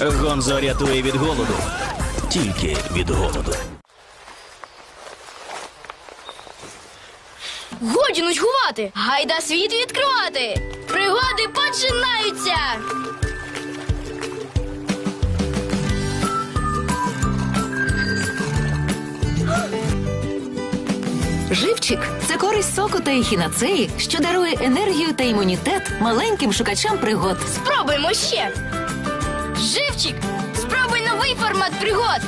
Гонзо рятує від голоду. Тільки від голоду. Годі нудьгувати! Гайда світ відкривати! Пригоди починаються! Живчик це користь соку та ехінацеї, що дарує енергію та імунітет маленьким шукачам пригод. Спробуймо ще! Живчик! Спробуй новий формат пригод!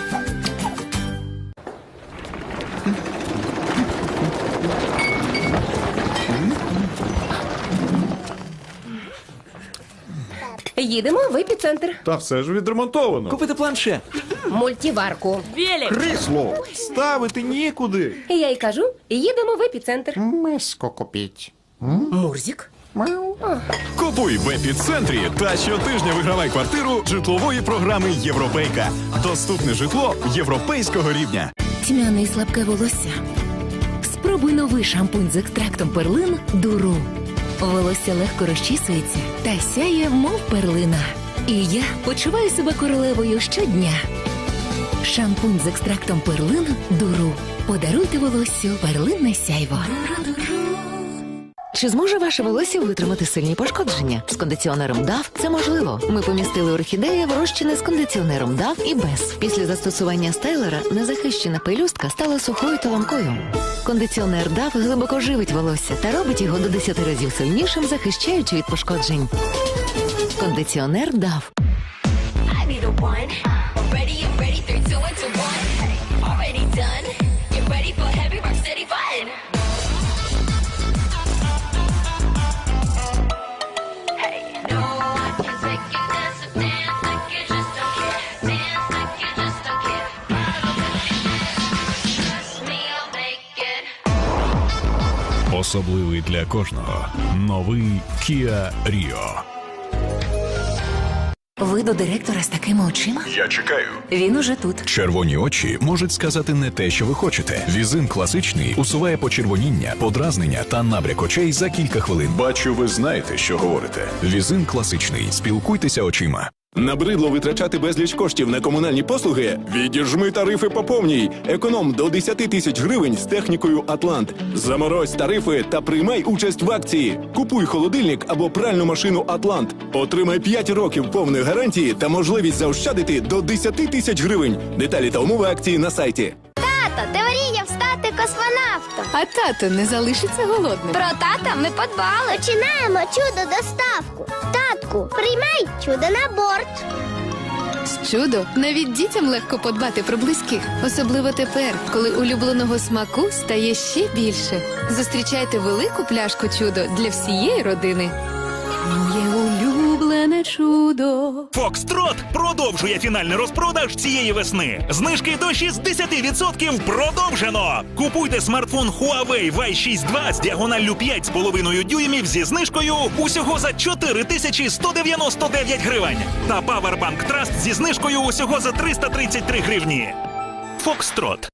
Їдемо в епіцентр. Та все ж відремонтовано. Купити планшет. Мультиварку. Крісло ставити нікуди. Я й кажу, їдемо в епіцентр. Миско купіть. Мурзік. Купуй в епіцентрі та щотижня вигравай квартиру житлової програми Європейка. Доступне житло європейського рівня. Тьмяне і слабке волосся. Спробуй новий шампунь з екстрактом перлин Дуру. Волосся легко розчісується та сяє, мов перлина. І я почуваю себе королевою щодня. Шампунь з екстрактом перлин Дуру. Подаруйте волоссю перлинне сяйво. Чи зможе ваше волосся витримати сильні пошкодження? З кондиціонером DAF це можливо. Ми помістили орхідеї в з кондиціонером DAF і без. Після застосування стайлера незахищена пелюстка стала сухою та ламкою. Кондиціонер DAF глибоко живить волосся та робить його до 10 разів сильнішим, захищаючи від пошкоджень. Кондиціонер DAF. I need a one. Already, I'm ready. Three, two, one, two, one. Особливий для кожного новий Kia Rio. Ви до директора з такими очима? Я чекаю. Він уже тут. Червоні очі можуть сказати не те, що ви хочете. Візин класичний усуває почервоніння, подразнення та набряк очей за кілька хвилин. Бачу, ви знаєте, що говорите. Візин класичний. Спілкуйтеся очима. Набридло витрачати безліч коштів на комунальні послуги? Відіжми тарифи по повній. Економ до 10 тисяч гривень з технікою Атлант. Заморозь тарифи та приймай участь в акції. Купуй холодильник або пральну машину Атлант. Отримай 5 років повної гарантії та можливість заощадити до 10 тисяч гривень. Деталі та умови акції на сайті. Тато, встати космонавтом. А тато не залишиться голодним. Про тата ми подбали. Починаємо чудо доставку. Татку, приймай чудо на борт. З Чудо, навіть дітям легко подбати про близьких, особливо тепер, коли улюбленого смаку стає ще більше. Зустрічайте велику пляшку чудо для всієї родини. Моє улюблене чудо. Фокстрот продовжує фінальний розпродаж цієї весни. Знижки до 60% продовжено. Купуйте смартфон Huawei Y6 з діагоналлю 5,5 дюймів зі знижкою усього за 4199 гривень. Та Powerbank Trust зі знижкою усього за 333 гривні. Фокстрот.